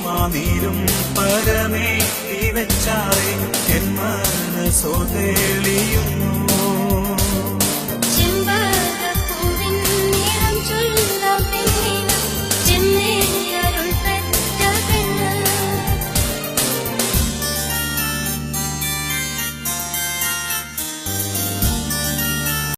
മാനീരും പരമേ തീവച്ചാറേ. N മനസ്സോ